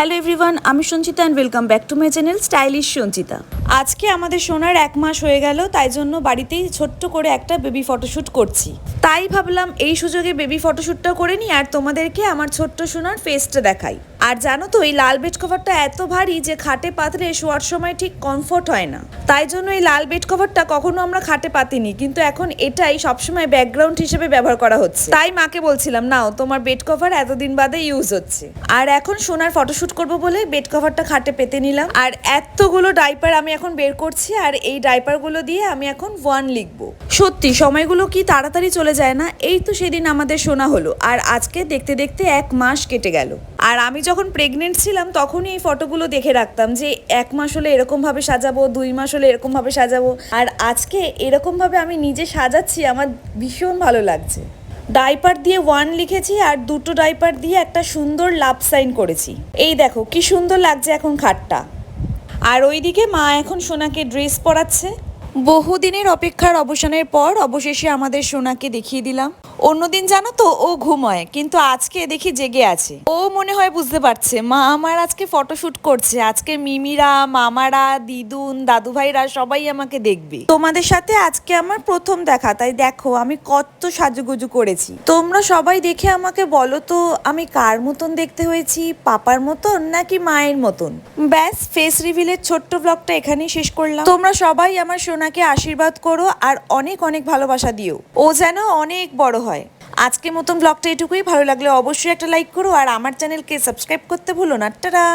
Hello everyone আমি Sanchita and welcome back to my channel stylish Sanchita. আজকে আমাদের সোনার এক মাস হয়ে গেল, তাই জন্য বাড়িতেই ছোট্ট করে একটা বেবি ফটোশ্যুট করছি। তাই ভাবলাম এই সুযোগে বেবি ফটোশ্যুটটা করে নিই আর তোমাদেরকে আমার ছোট্ট সোনার ফেসটা দেখাই। আর জানো তো, এই লাল বেড কভারটা এত ভারী যে খাটে পাতলে শোয়ার সময় ঠিক কমফোর্ট হয় না। তাই জন্য এই লাল বেড কভারটা কখনো আমরা খাটে পাতিনি, কিন্তু এখন এটাই সবসময় ব্যাকগ্রাউন্ড হিসেবে ব্যবহার করা হচ্ছে। তাই মাকে বলছিলাম, নাও, তোমার বেড কভার এতদিন বাদে ইউজ হচ্ছে। আর এখন সোনার ফটোশ্যুট করব বলে বেড কভারটা খাটে পেতে নিলাম। আর এতগুলো ডাইপার আমি এখন বের করছি আর এই ডাইপারগুলো দিয়ে আমি এখন ওয়ান লিখব। সত্যি, সময়গুলো কি তাড়াতাড়ি চলে যায় না? এই তো সেদিন আমাদের শোনা হলো আর আজকে দেখতে দেখতে এক মাস কেটে গেল। আর আমি যখন প্রেগনেন্ট ছিলাম, তখনই এই ফটোগুলো দেখে রাখতাম যে এক মাস হলে এরকমভাবে সাজাবো, দুই মাস হলে এরকমভাবে সাজাবো। আর আজকে এরকমভাবে আমি নিজে সাজাচ্ছি, আমার ভীষণ ভালো লাগছে। ডাইপার দিয়ে ওয়ান লিখেছি আর দুটো ডাইপার দিয়ে একটা সুন্দর লাভ সাইন করেছি। এই দেখো, কি সুন্দর লাগছে এখন খাটটা। আর ওইদিকে মা এখন সোনাকে ড্রেস পরাচ্ছে। বহুদিনের অপেক্ষার অবসানের পর অবশেষে আমাদের সোনাকে দেখিয়ে দিলাম। অন্যদিন জানো তো, ও ঘুমোয়, কিন্তু আজকে দেখি জেগে আছে। ও মনে হয় বুঝতে পারছে, মা আমার আজকে ফটোশুট করছে, আজকে মিমিরা, মামারা, দিদুন দাদু ভাইরা সবাই আমাকে দেখবে। তোমাদের সাথে আজকে আমার প্রথম দেখা, তাই দেখো আমি কত সাজুগুজু করেছি। তোমরা সবাই দেখে আমাকে বলো তো, আমি কার মতন দেখতে হয়েছি, পাপার মতন নাকি মায়ের মতন? ব্যাস ফেস রিভিলের ছোট্ট ব্লগটা এখানেই শেষ করলাম। তোমরা সবাই আমার সোনাকে আশীর্বাদ করো আর অনেক অনেক ভালোবাসা দিও। ও যেন অনেক বড় হয়। আজকে মতন ব্লগটা এটুকুই। ভালো লাগলে অবশ্যই একটা লাইক করো আর আমার চ্যানেলকে সাবস্ক্রাইব করতে ভুলো না। টাটা!